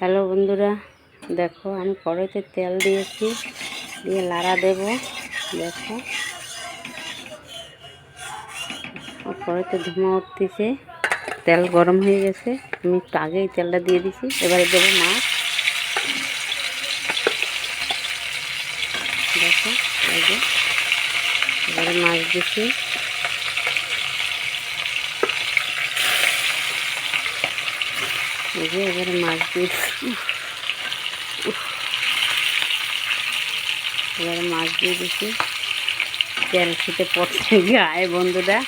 Hello বন্ধুরা, দেখো আমি কড়াইতে তেল দিয়েছি, দিয়ে লাড়া দেব, দেখো। কড়াইতে ধোঁয়া উঠতেছে, তেল গরম হয়ে গেছে, আমি একটু আগেই তেলটা দিয়ে দিছি, এবারে দেবো মাছ। দেখো এবারে মাছ দিচ্ছি এই যে এবারে মাছ দিয়েছি এবারে মাছ দিয়ে দিচ্ছি। তেল খেতে পড়ছে গায়ে বন্ধুরা।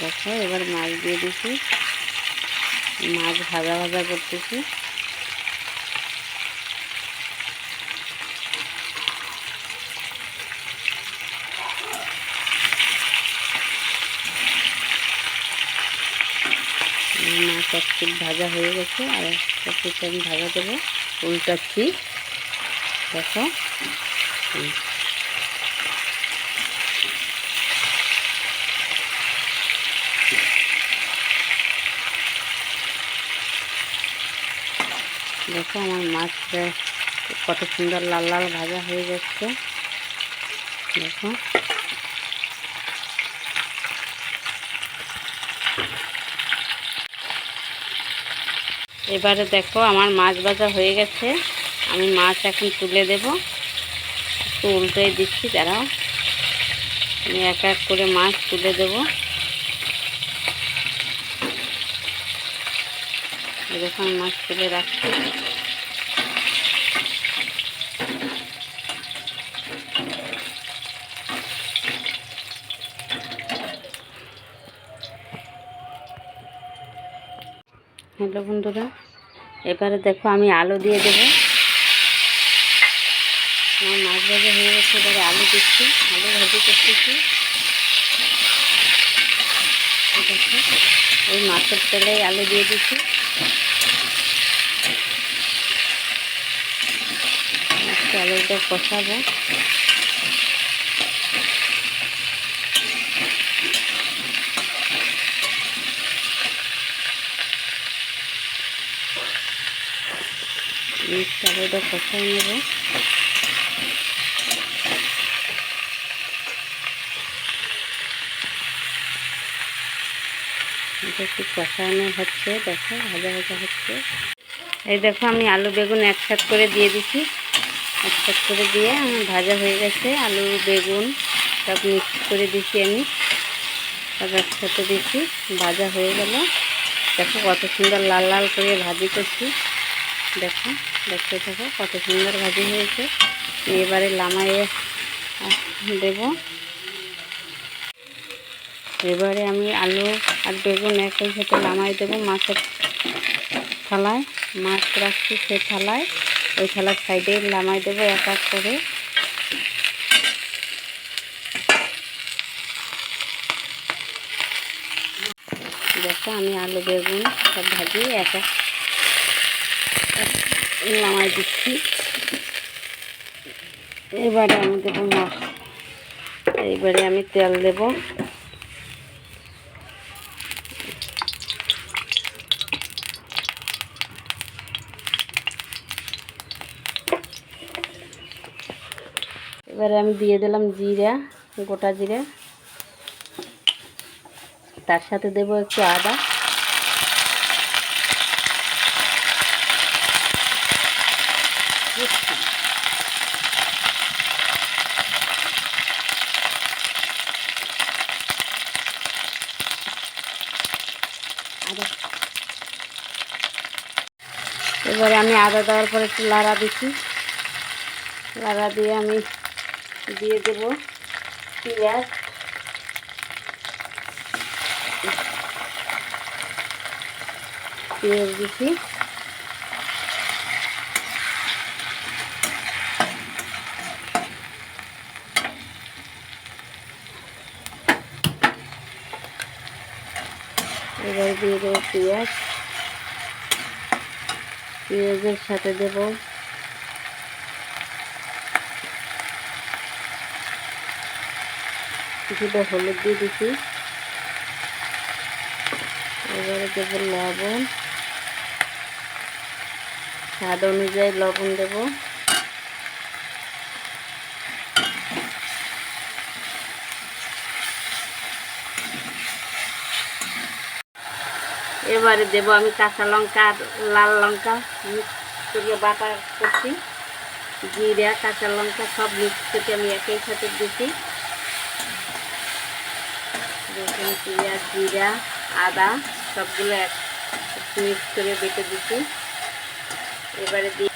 দেখো, এবার মাছ দিয়ে দিচ্ছি। মাছ ভাজা ভাজা করতেছি। মাছ এক ভাজা হয়ে গেছে, আর পিট আমি ভাজা দেবো, উল্টাচ্ছি। দেখো। দেখো আমার মাছটা কত সুন্দর লাল লাল ভাজা হয়ে যাচ্ছে দেখো। এবারে দেখো আমার মাছ ভাজা হয়ে গেছে। আমি মাছ এখন তুলে দেব। একটু উল্টোই দিচ্ছি, দাঁড়াও। আমি এক এক করে মাছ তুলে দেব। এরকম মাছ তুলে রাখছি। হ্যালো বন্ধুরা, এবারে দেখো আমি আলু দিয়ে দেবো। আমার মাছ ভাজা হয়ে গেছে, এবারে আলু দিচ্ছি, আলু ভাজি করতেছি। ওই মাছের তেলে আলু দিয়ে দিচ্ছি। আলুটা কষাবো। মিক্স আলুটা কষাই নেব এটা একটু কষানো হচ্ছে দেখো ভাজা ভাজা হচ্ছে এই দেখো আমি আলু বেগুন একসাথ করে দিয়ে দিচ্ছি একসাথ করে দিয়ে আমার ভাজা হয়ে গেছে। আলু বেগুন সব মিক্স করে দিচ্ছি আমি। সব একসাথে দিচ্ছি ভাজা হয়ে গেল। দেখো কত সুন্দর লাল লাল করে ভাজি করছি। দেখো দেখতে থাকো, কত সুন্দর ভাজি হয়েছে। এবারে লামাইয়ে দেব। এবারে আমি আলু আর বেগুন একই সাথে লামাই দেবো মাছের থালায়। মাছ রাখছি সে থালায়। ওই থালার সাইডে লামাই দেবো এক এক করে। দেখো, আমি আলু, বেগুন সব ভাজি এক এক নামাই দিচ্ছি। এবারে আমি দেবো মাছ এইবারে আমি তেল দেব। এবারে আমি দিয়ে দিলাম জিরা, গোটা জিরা। তার সাথে দেবো একটু আদা। এবারে আমি আদা দেওয়ার পরে একটু লাড়া দিচ্ছি। লাড়া দিয়ে আমি দিয়ে দেব পেঁয়াজ। পেঁয়াজ দিচ্ছি। এবার দিয়ে দেবো পেঁয়াজ। পেঁয়াজের সাথে দেব কিছুটা হলুদ দিয়ে দিচ্ছি এবারে দেবো লবণ। স্বাদ অনুযায়ী লবণ দেব। এবারে দেব আমি কাঁচা লঙ্কা আর লাল লঙ্কা মিক্স করে বাটা করছি। জিরা, কাঁচা লঙ্কা সব মিক্স করে আমি একই সাথে দিচ্ছি রসুন, পেঁয়াজ, জিরা, আদা সবগুলো এক মিক্স করে বেটে দিচ্ছি এবারে দিয়ে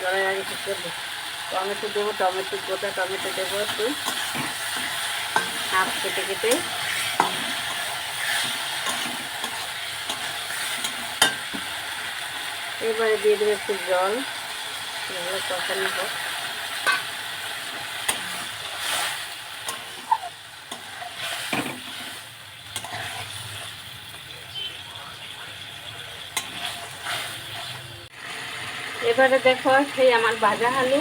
জলের আগে টমেটো দেবো, টমেটো গোটা টমেটো দেবো একটু। হাফ কেটে কেটে এবারে দিয়ে দেবে একটু জল। কষানো হোক এবারে দেখো সেই আমার ভাজা আলু।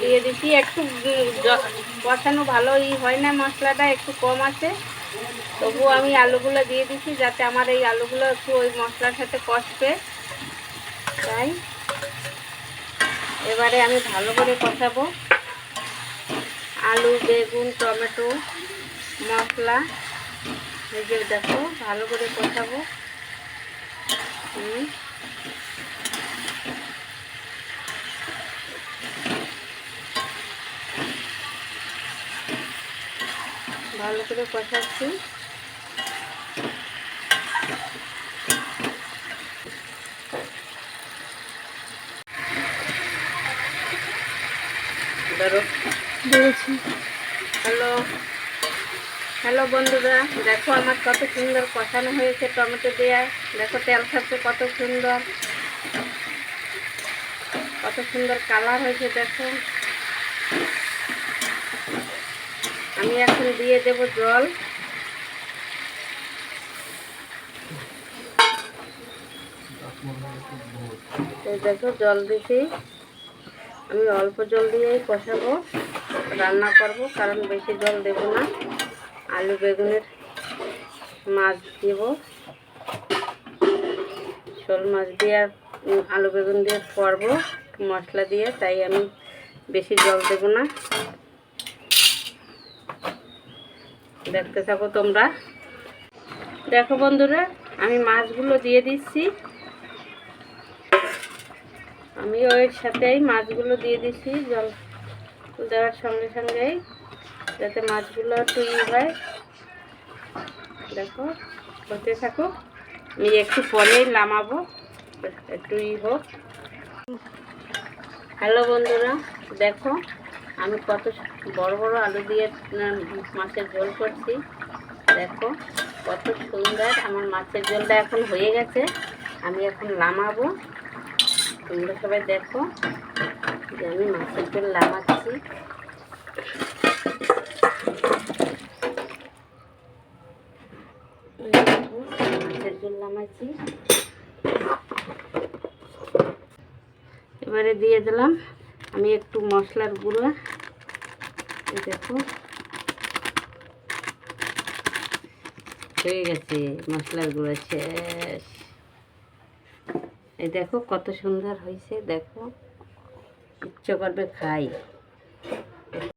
দিয়ে দিচ্ছি একটু কষানো ভালো ই হয় না মশলাটা, একটু কম আছে। তবুও আমি আলুগুলো দিয়ে দিচ্ছি যাতে আমার এই আলুগুলো একটু ওই মশলার সাথে কষবে। তাই এবারে আমি ভালো করে কষাবো। আলু, বেগুন, টমেটো, মশলা, এই যে দেখো, ভালো করে কষাবো। হুম। ভালো করে কষাচ্ছি। ধরো। হ্যালো হ্যালো বন্ধুরা দেখো আমার কত সুন্দর কষানো হয়েছে টমেটো দেওয়া দেখো তেল খাচ্ছে কত সুন্দর। কত সুন্দর কালার হয়েছে দেখো। আমি এখন দিয়ে দেব জল। দেখো জল দিছি। আমি অল্প জল দিয়েই কষাবো, রান্না করব, কারণ বেশি জল দেব না। আলু বেগুনের মাছ দেব। শোল মাছ দিয়ে, আলু বেগুন দিয়ে করব, মশলা দিয়ে, তাই আমি বেশি জল দেব না। দেখতে থাকো তোমরা। দেখো বন্ধুরা, আমি মাছগুলো দিয়ে দিচ্ছি। আমি ওই সাথেই মাছগুলো দিয়ে দিছি, জল দেওয়ার সঙ্গে সঙ্গেই, যাতে মাছগুলো একটু হয়। দেখো, হতে থাকো আমি একটু পরেই নামাবো, একটু ই হোক। হ্যালো বন্ধুরা, দেখো, আমি কত বড় বড় আলু দিয়ে মাছের ঝোল করছি। দেখো, কত সুন্দর আমার মাছের ঝোলটা এখন হয়ে গেছে, আমি এখন নামাবো। তোমরা সবাই দেখো যে আমি মাছের ঝোল নামাচ্ছি। মাছের ঝোল নামাচ্ছি। এবারে দিয়ে দিলাম আমি একটু মশলার গুঁড়ো। দেখো। হয়ে গেছে, মশলার গুঁড়ো শেষ। এই দেখো কত সুন্দর হয়েছে দেখো। ইচ্ছে করবে খাই।